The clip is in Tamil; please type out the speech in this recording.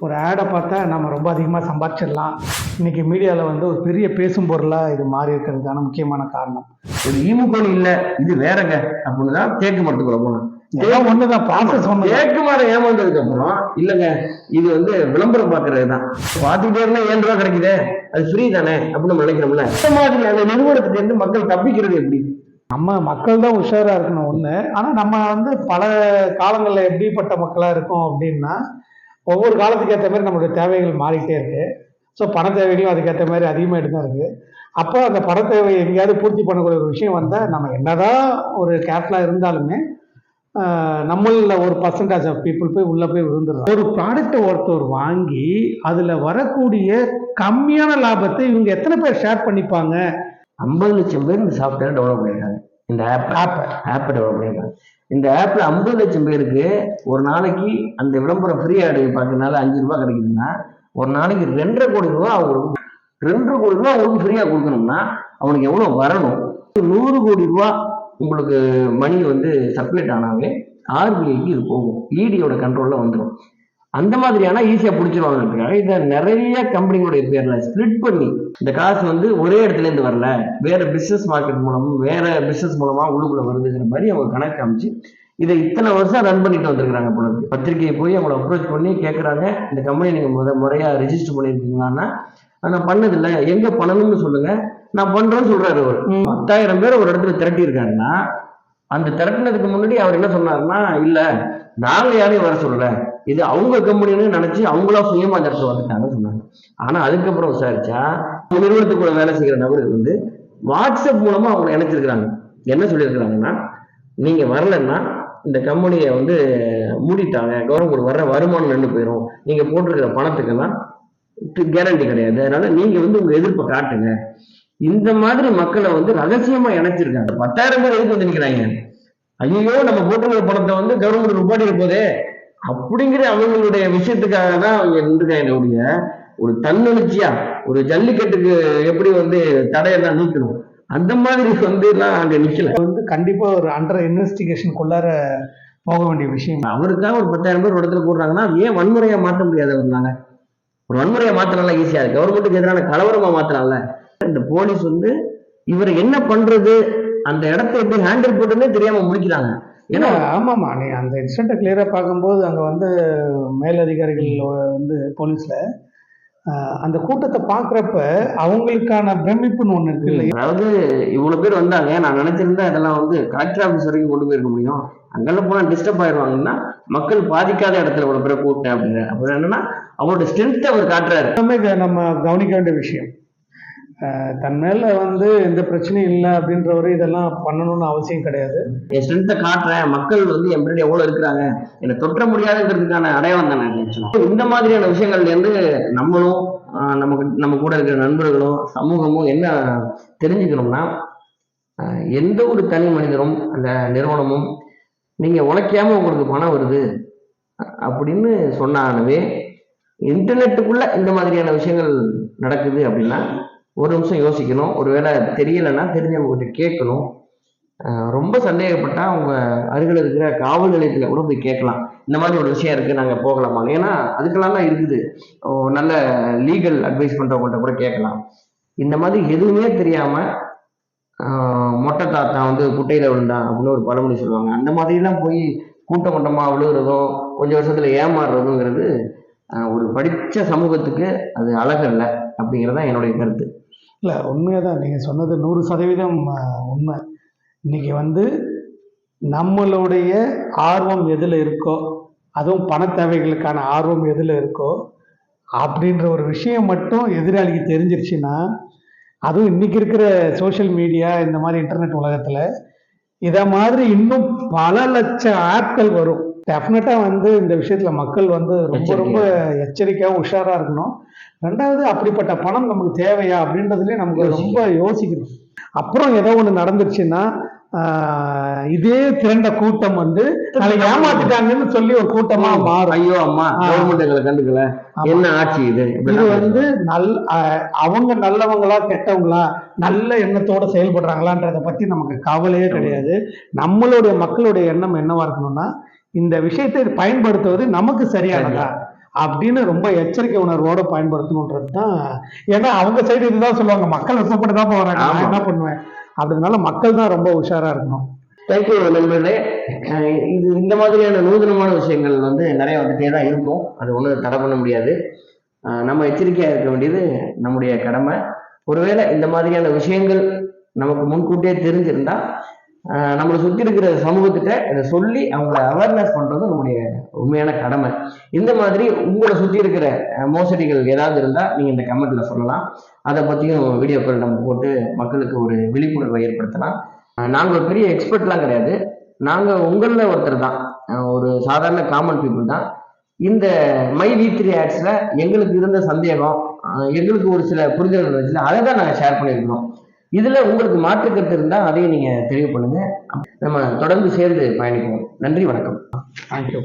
ஒரு ஆடை பார்த்தா நம்ம ரொம்ப அதிகமாக சம்பாதிச்சிடலாம் இன்னைக்கு மீடியாவில் வந்து ஒரு பெரிய பேசும் பொருளாக இது மாறி இருக்கிறதுக்கான முக்கியமான காரணம். ஒரு ஈமுக்கோணி இல்ல இது வேறங்க. அப்படின்னு தான் தேக்கு மரத்துக்குள்ள போனோம் எல்லாம் ஒன்று தான் ப்ராசஸ் ஒன்று தேக்கு மரம் ஏமாந்ததுக்கு அப்புறம் இல்லங்க இது வந்து விளம்பரம் பாக்குறது தான் பாத்துக்கிட்டே இருந்தா ஏழு ரூபா கிடைக்குதே. அது ஃப்ரீ தானே அப்படின்னு நம்ம நினைக்கிறோம்ல. இந்த மாதிரி அந்த நிறுவனத்துக்கு இருந்து மக்கள் தப்பிக்கிறது எப்படி? நம்ம மக்கள் தான் உஷாராக இருக்கணும் ஒன்று ஆனால் நம்ம வந்து பல காலங்களில் எப்படிப்பட்ட மக்களாக இருக்கோம் அப்படின்னா ஒவ்வொரு காலத்துக்கு ஏற்ற மாதிரி நம்மளுடைய தேவைகள் மாறிக்கிட்டே இருக்கு. ஸோ பண தேவைகளும் அதுக்கேற்ற மாதிரி அதிகமாகிட்டு தான் இருக்குது அப்போ அந்த பண தேவை எங்கேயாவது பூர்த்தி பண்ணக்கூடிய ஒரு விஷயம் வந்தால் நம்ம என்னதான் ஒரு கேர்ஃபுல்லாக இருந்தாலுமே நம்மளில் ஒரு பர்சன்டேஜ் ஆஃப் பீப்புள் போய் உள்ளே போய் விழுந்துடுறோம் ஒரு ப்ராடக்டை ஒருத்தர் வாங்கி அதில் வரக்கூடிய கம்மியான லாபத்தை இவங்க எத்தனை பேர் ஷேர் பண்ணிப்பாங்க? ஐம்பது லட்சம் பேர் இந்த சாஃப்ட்வேர் டெவலப் பண்ணியிருக்காங்க. இந்த ஆப் ஆப்பை ஆப்பை டெவலப் பண்ணியிருக்காங்க இந்த ஆப்ல ஐம்பது லட்சம் பேருக்கு ஒரு நாளைக்கு அந்த விளம்பரம் ஃப்ரீ ஆடு பார்க்கறதுனால அஞ்சு ரூபாய் கிடைக்குதுன்னா ஒரு நாளைக்கு ரெண்டரை கோடி ரூபா அவங்களுக்கு ரெண்டரை கோடி ரூபா அவங்களுக்கு ஃப்ரீயா கொடுக்கணும்னா அவனுக்கு எவ்வளவு வரணும்? நூறு கோடி ரூபா உங்களுக்கு மணி வந்து சர்க்குலேட் ஆனாவே ஆர்பிஐக்கு இது போகும். இடியோட கண்ட்ரோல்ல வந்துடும் அந்த மாதிரியான ஈஸியா பிடிச்சிருவாங்கிறதுக்காக இதை நிறைய கம்பெனிகளுடைய பேர்ல ஸ்ப்ளிட் பண்ணி இந்த காசு வந்து ஒரே இடத்துல இருந்து வரல வேற பிசினஸ் மார்க்கெட் மூலமும் வேற பிசினஸ் மூலமா உள்ளுக்குள்ள வருதுங்கிற மாதிரி அவங்க கணக்கு காமிச்சு இதை இத்தனை வருஷம் ரன் பண்ணிட்டு வந்திருக்காங்க போல இருக்கு. பத்திரிக்கையை போய் அவங்கள அப்ரோச் பண்ணி கேட்குறாங்க இந்த கம்பெனி நீங்க முத முறையா ரெஜிஸ்டர் பண்ணியிருக்கீங்களான்னா நான் பண்ணதில்ல எங்க பண்ணணும்னு சொல்லுங்க நான் பண்றேன்னு சொல்றாரு அவர். பத்தாயிரம் பேர் ஒரு இடத்துல திரட்டி இருக்காருன்னா அந்த திரட்டினதுக்கு முன்னாடி அவர் என்ன சொன்னாருன்னா இல்ல நாங்க யாரையும் வர சொல்லல. இது அவங்க கம்பெனின்னு நினைச்சு அவங்களா சுயமா அந்த இடத்துல வந்துட்டாங்கன்னு சொன்னாங்க. ஆனா அதுக்கப்புறம் விசாரிச்சா நிறுவனத்துக்குள்ள வேலை செய்கிற நபர்கள் வந்து வாட்ஸ்அப் மூலமா அவங்க இணைச்சிருக்கிறாங்க. என்ன சொல்லியிருக்கிறாங்கன்னா நீங்க வரலன்னா இந்த கம்பெனியை வந்து மூடிட்டாங்க. கவர்மெண்ட் வர்ற வருமானம் நின்று போயிடும் நீங்க போட்டிருக்கிற பணத்துக்கெல்லாம் கேரண்டி கிடையாது. அதனால நீங்க வந்து உங்க எதிர்ப்பை காட்டுங்க. இந்த மாதிரி மக்களை வந்து ரகசியமா இணைச்சிருக்காங்க. பத்தாயிரம் பேர் எதுக்கு வந்து நிக்கிறாங்க? ஐயோ நம்ம போட்டிருக்கிற பணத்தை வந்து கவர்மெண்ட் நிப்பாட்டிட போதே அப்படிங்கிற அவங்களுடைய விஷயத்துக்காக தான் அவங்க நின்றுக்காங்க ஒழிய ஒரு தன்னெழுச்சியா ஒரு ஜல்லிக்கட்டுக்கு எப்படி வந்து தடையெல்லாம் நீக்கணும்? அந்த மாதிரி வந்து எல்லாம் அங்க நிக்கல. வந்து கண்டிப்பாக ஒரு அண்டர் இன்வெஸ்டிகேஷனுக்குள்ளார போக வேண்டிய விஷயம். அவருக்காக ஒரு பத்தாயிரம் பேர் ஒரு இடத்துல போடுறாங்கன்னா ஏன் வன்முறையா மாற்ற முடியாது அவர்னால ஒரு வன்முறையா மாத்திரம்ல ஈஸியா இருக்கு. கவர்மெண்ட்டுக்கு எதிரான கலவரமா மாத்திரம்ல இந்த போலீஸ் வந்து இவர் என்ன பண்றது? அந்த இடத்த எப்படி ஹேண்டில் பண்ணுறதுனே தெரியாம முடிக்கிறாங்க. ஏன்னா ஆமாம்மா நீ அந்த இன்சிடென்ட்டை கிளியராக பார்க்கும்போது அங்கே வந்து மேலதிகாரிகள் வந்து போலீஸில் அந்த கூட்டத்தை பார்க்குறப்ப அவங்களுக்கான பிரமிப்புன்னு ஒன்று இருக்கு அதாவது இவ்வளவு பேர் வந்தாங்க. நான் நினைச்சிருந்தா இதெல்லாம் வந்து கலெக்டர் ஆஃபீஸ் வரைக்கும் கொண்டு போயிருக்க முடியும். அங்கெல்லாம் போனா டிஸ்டர்ப் ஆயிடுவாங்கன்னா மக்கள் பாதிக்காத இடத்துல இவ்வளவு பேரை கூப்பிட்டேன் அப்படின்னு. அப்புறம் என்னன்னா அவரோட ஸ்ட்ரென்த் அவர் காட்டுறாரு. எல்லாமே நம்ம கவனிக்க வேண்டிய விஷயம். தன் மேல வந்து எந்த பிரச்சனையும் இல்லை அப்படின்றவரு இதெல்லாம் பண்ணணும்னு அவசியம் கிடையாது. என் ஸ்ட்ரென்த்தை காட்டுறேன். மக்கள் வந்து என் பின்னாடி எவ்வளோ இருக்கிறாங்க? என்னை தொற்ற முடியாதுங்கிறதுக்கான அடையாளம் தானே actually. இந்த மாதிரியான விஷயங்கள்லேருந்து நம்மளும் நமக்கு நம்ம கூட இருக்கிற நண்பர்களும் சமூகமும் என்ன தெரிஞ்சுக்கணும்னா எந்த ஒரு தனி மனிதரும் அந்த நிறுவனமும் நீங்கள் உழைக்காம உங்களுக்கு பணம் வருது அப்படின்னு சொன்னானவே இன்டர்நெட்டுக்குள்ள இந்த மாதிரியான விஷயங்கள் நடக்குது அப்படின்னா ஒரு நிமிஷம் யோசிக்கணும். ஒருவேளை தெரியலைன்னா தெரிஞ்சவங்க கிட்ட கேட்கணும் ரொம்ப சந்தேகப்பட்டால் அவங்க அருகில் இருக்கிற காவல் நிலையத்தில் கூட போய் கேட்கலாம். இந்த மாதிரி ஒரு விஷயம் இருக்குது நாங்கள் போகலாமா? ஏன்னா அதுக்கெல்லாம் தான் இருக்குது. நல்ல லீகல் அட்வைஸ் பண்ணுறவங்கள்ட்ட கூட கேட்கலாம். இந்த மாதிரி எதுவுமே தெரியாமல் மொட்டை தாத்தா வந்து குட்டையில் விழுந்தான் அப்படின்னு ஒரு பழமொழி சொல்லுவாங்க. அந்த மாதிரிலாம் போய் கூட்டம் கூட்டமாக விழுகிறதும் கொஞ்சம் வருஷத்தில் ஏமாறுறதுங்கிறது ஒரு படித்த சமூகத்துக்கு அது அழகல்ல. அப்படிங்கிறது தான் என்னுடைய கருத்து. இல்லை உண்மையாக தான் நீங்கள் சொன்னது நூறு சதவீதம் உண்மை. இன்னைக்கு வந்து நம்மளுடைய ஆர்வம் எதில் இருக்கோ அதுவும் பண தேவைகளுக்கான ஆர்வம் எதில் இருக்கோ அப்படின்ற ஒரு விஷயம் மட்டும் எதிராளிக்கு தெரிஞ்சிருச்சுன்னா அதுவும் இன்றைக்கி இருக்கிற சோஷியல் மீடியா இந்த மாதிரி இன்டர்நெட் உலகத்தில் இதை மாதிரி இன்னும் பல லட்சம் ஆட்கள் வரும். டெஃபினட்டாக வந்து இந்த விஷயத்தில் மக்கள் வந்து ரொம்ப ரொம்ப எச்சரிக்கையாகவும் உஷாராக இருக்கணும். ரெண்டாவது அப்படிப்பட்ட பணம் நமக்கு தேவையா அப்படின்றதுலேயே நமக்கு ரொம்ப யோசிக்கணும். அப்புறம் ஏதோ ஒன்று நடந்துருச்சுன்னா இதே திரண்ட கூட்டம் வந்து நாளைக்கு ஏமாத்திட்டாங்கன்னு சொல்லி ஒரு கூட்டமா மாறும். ஐயோ அம்மா. கவர்மெண்ட் எங்களை கண்டுக்கல. என்ன ஆட்சி இது? இது வந்து நல் அவங்க நல்லவங்களா கெட்டவங்களா நல்ல எண்ணத்தோட செயல்படுறாங்களான்றத பத்தி நமக்கு கவலையே கிடையாது. நம்மளுடைய மக்களுடைய எண்ணம் என்னவா இருக்கணும்னா இந்த விஷயத்தை பயன்படுத்துவது நமக்கு சரியானதா? அப்படின்னு ரொம்ப எச்சரிக்கை உணர்வோட பயன்படுத்தணுன்றது தான் ஏன்னா அவங்க சைடு இதுதான் சொல்லுவாங்க மக்கள் விருப்பப்பட்டு தான் போறாங்க. நான். என்ன பண்ணுவேன்? அப்படினால மக்கள் தான் ரொம்ப உஷாரா இருக்கணும். தேங்க்யூ நண்பர்களே. இது இந்த மாதிரியான நூதனமான விஷயங்கள் வந்து நிறைய வந்துட்டே தான் இருக்கும். அது ஒன்றும் தடை பண்ண முடியாது. நம்ம எச்சரிக்கையாக இருக்க வேண்டியது நம்முடைய கடமை. ஒருவேளை இந்த மாதிரியான விஷயங்கள் நமக்கு முன்கூட்டியே தெரிஞ்சிருந்தா நம்மளை சுற்றி இருக்கிற சமூகத்திட்ட இதை சொல்லி அவங்கள அவேர்னஸ் பண்ணுறது நம்முடைய உண்மையான கடமை. இந்த மாதிரி உங்களை சுற்றி இருக்கிற மோசடிகள் ஏதாவது இருந்தால் நீங்கள் இந்த கமெண்ட்டில் சொல்லலாம். அதை பற்றியும் வீடியோக்கள் நம்ம போட்டு மக்களுக்கு ஒரு விழிப்புணர்வை ஏற்படுத்தலாம். நாங்கள் ஒரு பெரிய எக்ஸ்பர்ட்லாம் கிடையாது. நாங்கள் உங்களில் ஒருத்தர் தான். ஒரு சாதாரண காமன் பீப்புள் தான். இந்த மை வி த்ரீ ஆட்ஸில் எங்களுக்கு இருந்த சந்தேகம் எங்களுக்கு ஒரு சில புரிதல் இருந்துச்சு அதை தான் நாங்கள் ஷேர் பண்ணியிருக்கிறோம். இதுல உங்களுக்கு மாற்றுக்கருத்து இருந்தால் அதையும் நீங்க தெளிவு பண்ணுங்க. நம்ம தொடர்ந்து சேர்ந்து பயணிப்போம். நன்றி வணக்கம். தேங்க்யூ